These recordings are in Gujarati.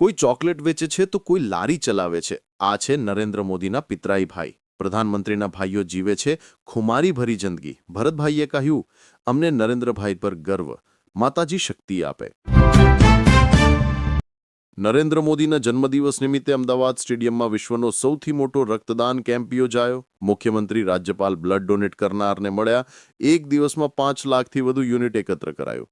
કોઈ ચોકલેટ વેચે છે તો કોઈ લારી ચલાવે છે. આ છે નરેન્દ્ર મોદીના પિતરાઈ ભાઈ. પ્રધાનમંત્રીના ભાઈઓ જીવે છે ખુમારી ભરી જિંદગી. ભરતભાઈએ કહ્યું, અમને નરેન્દ્રભાઈ પર ગર્વ. માતાજી શક્તિ આપે. નરેન્દ્ર મોદીના જન્મદિવસ નિમિત્તે અમદાવાદ સ્ટેડિયમમાં વિશ્વનો સૌથી મોટો રક્તદાન કેમ્પ યોજાયો. મુખ્યમંત્રી રાજ્યપાલ બ્લડ ડોનેટ કરનારને મળ્યા. એક દિવસમાં પાંચ લાખથી વધુ યુનિટ એકત્ર કરાયો.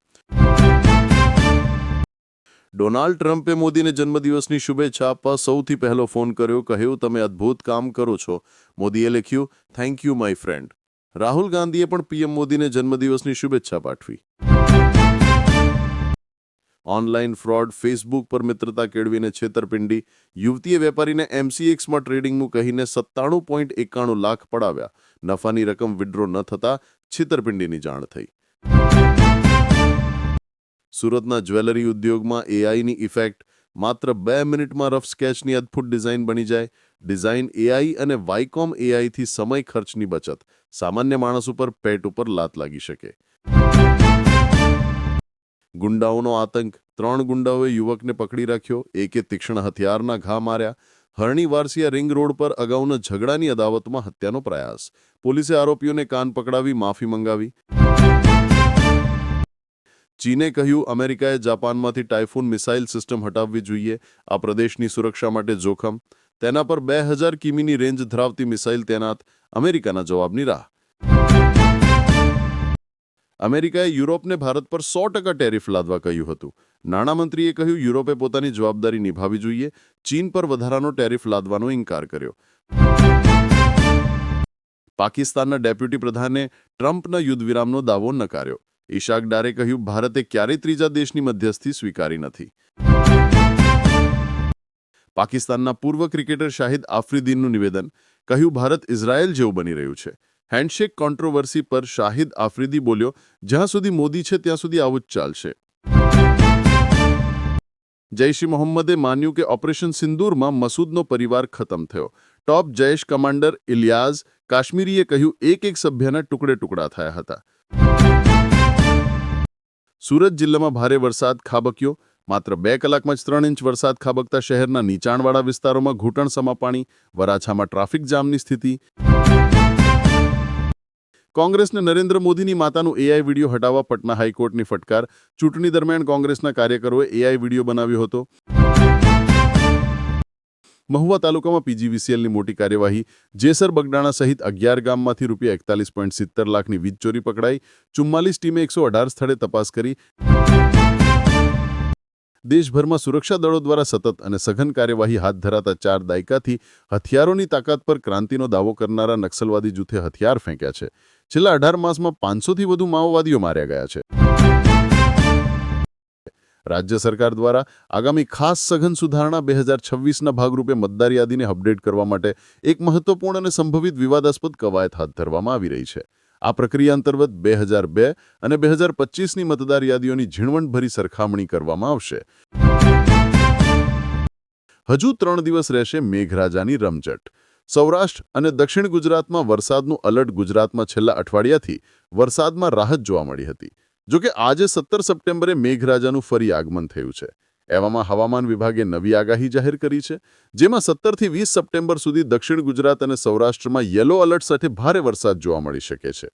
ડોનાલ્ડ ટ્રમ્પે મોદીને જન્મદિવસની શુભેચ્છા આપવા સૌથી પહેલો ફોન કર્યો, કહ્યું, તમે અદ્ભુત કામ કરો છો. મોદીએ લખ્યું thank you my friend Rahul ગાંધીએ પણ પીએમ મોદીને જન્મદિવસની શુભેચ્છા પાઠવી. ઓનલાઈન ફ્રોડ, ફેસબુક પર મિત્રતા કેળવીને છેતરપિંડી. યુવતીએ વેપારીને એમસીએક્સમાં ટ્રેડિંગનું કહીને સત્તાણું પોઈન્ટ એકાણું લાખ પડાવ્યા. નફાની રકમ વિડ્રો ન થતાં છેતરપિંડીની જાણ થઈ. સુરતના જ્વેલરી ઉદ્યોગમાં એઆઈની ઇફેક્ટ માત્ર બે મિનિટમાં રફ સ્કેચની અદ્ભુત ડિઝાઇન બની જાય. ડિઝાઇન એઆઈ અને વાયકોમ એઆઈથી સમય ખર્ચની બચત. સામાન્ય માણસ ઉપર પેટ ઉપર લાત લાગી શકે. ગુંડાઓનો આતંક. ત્રણ ગુંડાઓએ યુવકને પકડી રાખ્યો. એકે તીક્ષ્ણ હથિયારના ઘા માર્યા. હરણી વારસિયા રિંગ રોડ પર અગાઉના ઝઘડાની અદાવતમાં હત્યાનો પ્રયાસ. પોલીસે આરોપીઓને કાન પકડાવી, માફી મંગાવી. ચીને કહ્યું, અમેરિકાએ જાપાનમાંથી ટાઇફૂન મિસાઇલ સિસ્ટમ હટાવવી જોઈએ. આ પ્રદેશની સુરક્ષા માટે જોખમ. તેના પર બે હજાર કિમીની રેન્જ ધરાવતી મિસાઇલ તૈનાત. અમેરિકાના જવાબની રાહ. અમેરિકાએ યુરોપને ભારત પર સો ટકા ટેરિફ લાદવા કહ્યું હતું. નાણામંત્રીએ કહ્યું, યુરોપે પોતાની જવાબદારી નિભાવવી જોઈએ. ચીન પર વધારાનો ટેરિફ લાદવાનો ઇનકાર કર્યો. પાકિસ્તાનના ડેપ્યુટી પ્રધાને ટ્રમ્પના યુદ્ધ વિરામનો દાવો નકાર્યો. ઈશાક ડારે કહ્યું, ભારતે ક્યારેય ત્રીજા દેશની મધ્યસ્થી સ્વીકારી નથી. પાકિસ્તાનના પૂર્વ ક્રિકેટર શાહિદ આફ્રિદીનનું નિવેદન, કહ્યું, ભારત ઇઝરાયલ જેવું બની રહ્યું છે. હેન્ડશેક કોન્ટ્રોવર્સી પર શાહિદ આફ્રિદી બોલ્યો, જ્યાં સુધી મોદી છે, ત્યાં સુધી આવું જ ચાલશે. જૈશ મોહમ્મદે માન્યું કે ઓપરેશન સિંદૂરમાં મસૂદનો પરિવાર ખતમ થયો. ટોપ જૈશ કમાન્ડર ઇલિયાઝ કાશ્મીરીએ કહ્યું એક એક સભ્યના ટુકડે ટુકડા થયા હતા. સુરત જિલ્લામાં ભારે વરસાદ ખાબક્યો. માત્ર બે કલાકમાં જ ત્રણ ઇંચ વરસાદ ખાબકતા શહેરના નીચાણવાળા વિસ્તારોમાં ઘૂંટણસમા પાણી, વરાછામાં ટ્રાફિક જામની સ્થિતિ. કોંગ્રેસને નરેન્દ્ર મોદીની માતાનું એઆઈ વીડિયો હટાવવા પટના હાઈકોર્ટની ફટકાર. ચૂંટણી દરમિયાન કોંગ્રેસના કાર્યકરોએ એઆઈ વીડિયો બનાવ્યો હતો. મહુવા તાલુકામાં પીજીવીસીએલની મોટી કાર્યવાહી, જેસર બગડાણા સહિત અગિયાર ગામમાંથી રૂપિયા એકતાલીસ પોઈન્ટ સિત્તેર લાખની વીજ ચોરી પકડાઈ. ચુમ્માલીસ ટીમે એકસો અઢાર સ્થળે તપાસ કરી. દેશભરમાં સુરક્ષા દળો દ્વારા સતત અને સઘન કાર્યવાહી હાથ ધરાતા ચાર દાયકાથી હથિયારોની તાકાત પર ક્રાંતિનો દાવો કરનારા નક્સલવાદી જૂથે હથિયાર ફેંક્યા છે. છેલ્લા અઢાર માસમાં પાંચસોથી વધુ માઓવાદીઓ માર્યા ગયા છે. રાજ્ય સરકાર દ્વારા આગામી ખાસ સઘન સુધારણા બે હજાર છવ્વીસના ભાગરૂપે મતદાર યાદીને અપડેટ કરવા માટે એક મહત્વપૂર્ણ અને સંભવિત વિવાદાસ્પદ કવાયત હાથ ધરવામાં આવી રહી છે. આ પ્રક્રિયા અંતર્ગત બે હજાર બે અને બે હજાર પચીસની મતદાર યાદીઓની ઝીણવટભરી સરખામણી કરવામાં આવશે. હજુ ત્રણ દિવસ રહેશે મેઘરાજાની રમઝટ. સૌરાષ્ટ્ર અને દક્ષિણ ગુજરાતમાં વરસાદનું અલર્ટ ગુજરાતમાં છેલ્લા અઠવાડિયાથી વરસાદમાં રાહત જોવા મળી હતી. જોકે આજે સત્તર સપ્ટેમ્બરે મેઘરાજાનું ફરી આગમન થયું છે. એવામાં હવામાન વિભાગે નવી આગાહી જાહેર કરી છે, જેમાં સત્તરથી વીસ સપ્ટેમ્બર સુધી દક્ષિણ ગુજરાત અને સૌરાષ્ટ્રમાં યલો એલર્ટ સાથે ભારે વરસાદ જોવા મળી શકે છે.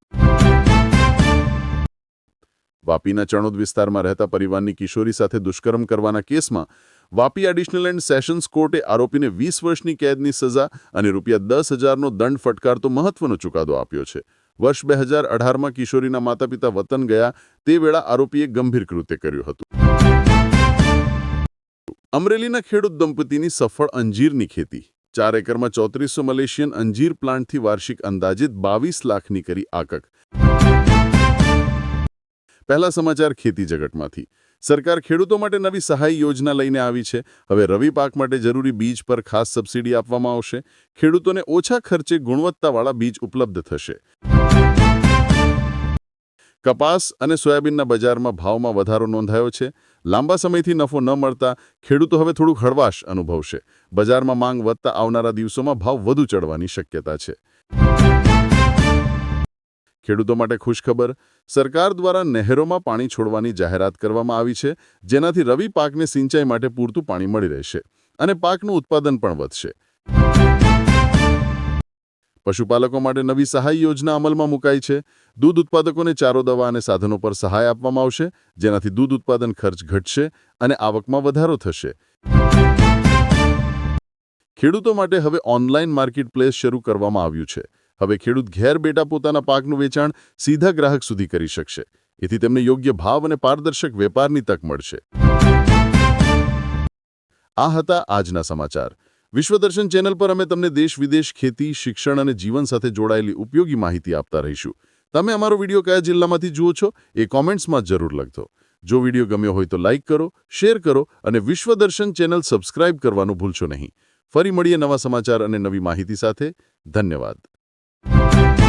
વાપીના ચણોદ વિસ્તારમાં રહેતા પરિવારની કિશોરી સાથે દુષ્કર્મ કરવાના કેસમાં વાપી એડિશનલ એન્ડ સેશન્સ કોર્ટે આરોપીને વીસ વર્ષની કેદની સજા અને રૂપિયા દસ હજારનો દંડ ફટકારતો મહત્વનો ચુકાદો આપ્યો છે. વર્ષ બે હજાર અઢારમાં કિશોરીના માતા પિતા વતન ગયા, તે વેળા આરોપીએ ગંભીર કૃત્ય કર્યું હતું. અમરેલીના ખેડૂત દંપતીની સફળ અંજીરની ખેતી. ચાર એકરમાં ચોત્રીસો મલેશિયન અંજીર પ્લાન્ટથી વાર્ષિક અંદાજિત બાવીસ લાખની કરી આકક. પહેલા સમાચાર ખેતી જગતમાંથી. સરકાર ખેડૂતો માટે નવી સહાય યોજના લઈને આવી છે. હવે રવિ પાક માટે જરૂરી બીજ પર ખાસ સબસિડી આપવામાં આવશે. ખેડૂતોને ઓછા ખર્ચે ગુણવત્તાવાળા બીજ ઉપલબ્ધ થશે. કપાસ અને સોયાબીનના બજારમાં ભાવમાં વધારો નોંધાયો છે. લાંબા સમયથી નફો ન મળતા ખેડૂતો હવે થોડુંક હળવાશ અનુભવશે. બજારમાં માંગ વધતા આવનારા દિવસોમાં ભાવ વધુ ચડવાની શક્યતા છે. ખેડૂતો માટે ખુશખબર, સરકાર દ્વારા નહેરોમાં પાણી છોડવાની જાહેરાત કરવામાં આવી છે, જેનાથી રવિ પાકને સિંચાઈ માટે પૂરતું પાણી મળી રહેશે અને પાકનું ઉત્પાદન પણ વધશે. પશુપાલકો માટે નવી સહાય યોજના અમલમાં મુકાઈ છે. દૂધ ઉત્પાદકોને ચારો દવા અને સાધનો પર સહાય આપવામાં આવશે, જેનાથી દૂધ ઉત્પાદન ખર્ચ ઘટશે અને આવકમાં વધારો થશે. ખેડૂતો માટે હવે ઓનલાઈન માર્કેટ પ્લેસ શરૂ કરવામાં આવ્યું છે. હવે ખેડૂત ઘેર બેઠા પોતાના પાકનું વેચાણ સીધા ગ્રાહક સુધી કરી શકશે. એથી તેમને યોગ્ય ભાવ અને પારદર્શક વેપારની તક મળશે. આ હતા આજના સમાચાર. વિશ્વદર્શન ચેનલ પર અમે તમને દેશ વિદેશ ખેતી, શિક્ષણ અને જીવન સાથે જોડાયેલી ઉપયોગી માહિતી આપતા રહીશું. તમે અમારો વીડિયો કયા જિલ્લામાંથી જુઓ છો એ કોમેન્ટ્સમાં જરૂર લખજો. જો વીડિયો ગમ્યો હોય તો લાઇક કરો, શેર કરો અને વિશ્વદર્શન ચેનલ સબસ્ક્રાઇબ કરવાનું ભૂલશો નહીં. ફરી મળીએ નવા સમાચાર અને નવી માહિતી સાથે. ધન્યવાદ. Thank you.